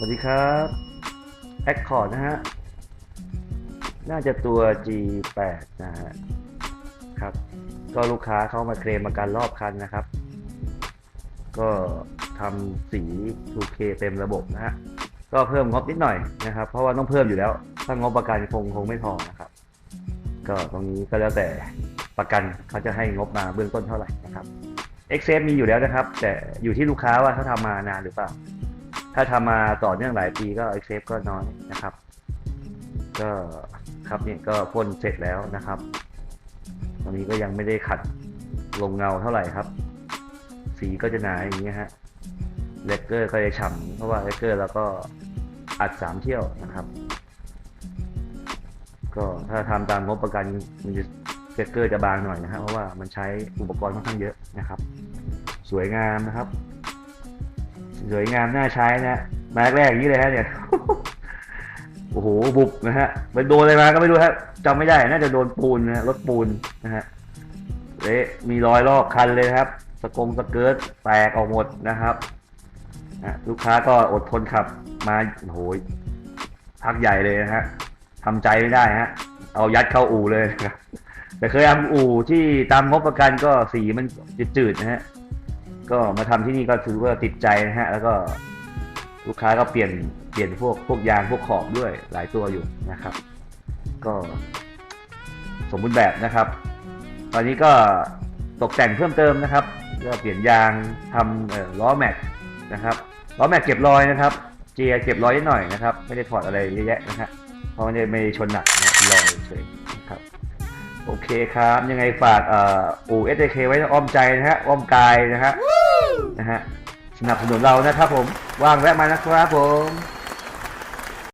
สวัสดีครับแอคคอร์ดนะฮะ น่าจะตัว G8 นะฮะ ครับ ก็ลูกค้าเข้ามาเคลมประกันรอบคันนะครับ ก็ทำสี 2K เต็มระบบนะฮะ ก็เพิ่มงบนิดหน่อยนะครับ เพราะว่าต้องเพิ่มอยู่แล้ว ถ้างบประกันคงคงไม่พอนะครับ ก็ตรงนี้ก็แล้วแต่ประกันเขาจะให้งบมาเบื้องต้นเท่าไหร่นะครับ e x c e มีอยู่แล้วนะครับ แต่อยู่ที่ลูกค้าว่าเขาทำมานานหรือเปล่า ถ้าทำมาต่อเนื่องหลายปีก็ e x c e ก็น้อยนะครับ ก็ครับเนี่ยก็พ่นเสร็จแล้วนะครับตอนนี้ก็ยังไม่ได้ขัดลงเงาเท่าไหร่ครับ สีก็จะหนาอย่างนี้ยฮะเลกเกอร์ก็จะฉ่ำเพราะว่าเลกเกอร์แล้วก็อัดสามเที่ยวนะครับ ก็ถ้าทำตามงบประกันมันจะเลกเกอร์จะบางหน่อยนะฮะเพราะว่ามันใช้อุปกรณ์ค่อนข้างเยอะนะครับ สวยงามนะครับ สวยงามน่าใช้นะมาแรกๆอย่างนี้เลยฮะเนี่ยโอ้โหบุบนะฮะไปโดนอะไรมาก็ไม่รู้ครับจำไม่ได้น่าจะโดนปูนนะฮะรถปูนนะฮะเละมีรอยลอกคันเลยครับ สกงสเกิร์ตแตกออกหมดนะครับนะลูกค้าก็อดทนขับมาโอ้โหพักใหญ่เลยนะฮะทำใจไม่ได้ฮะ เอายัดเข้าอู่เลยนะครับแต่เคยทำอู่ที่ตามงบประกันก็สีมันจืดๆนะฮะ ก็มาทำที่นี่ก็ถือว่าติดใจนะฮะ แล้วก็ลูกค้าก็เปลี่ยนเปลี่ยนพวกพวกยางพวกขอบด้วยหลายตัวอยู่นะครับ ก็สมบูรณ์แบบนะครับ ตอนนี้ก็ตกแต่งเพิ่มเติมนะครับก็เปลี่ยนยางทำล้อแม็กนะครับล้อแม็กเก็บรอยนะครับ เจียเก็บรอยนิดหน่อยนะครับ ไม่ได้ถอดอะไรเยอะแยะนะฮะเพราะมันจะไม่ชนหนักนะรอยเฉย โอเคครับ ยังไงฝากเอ่ออู่ SJK ไว้ในอ้อมใจนะฮะอ้อมกายนะฮะนะฮะสนับสนุนเรานะครับผมว่างแวะมานะครับผม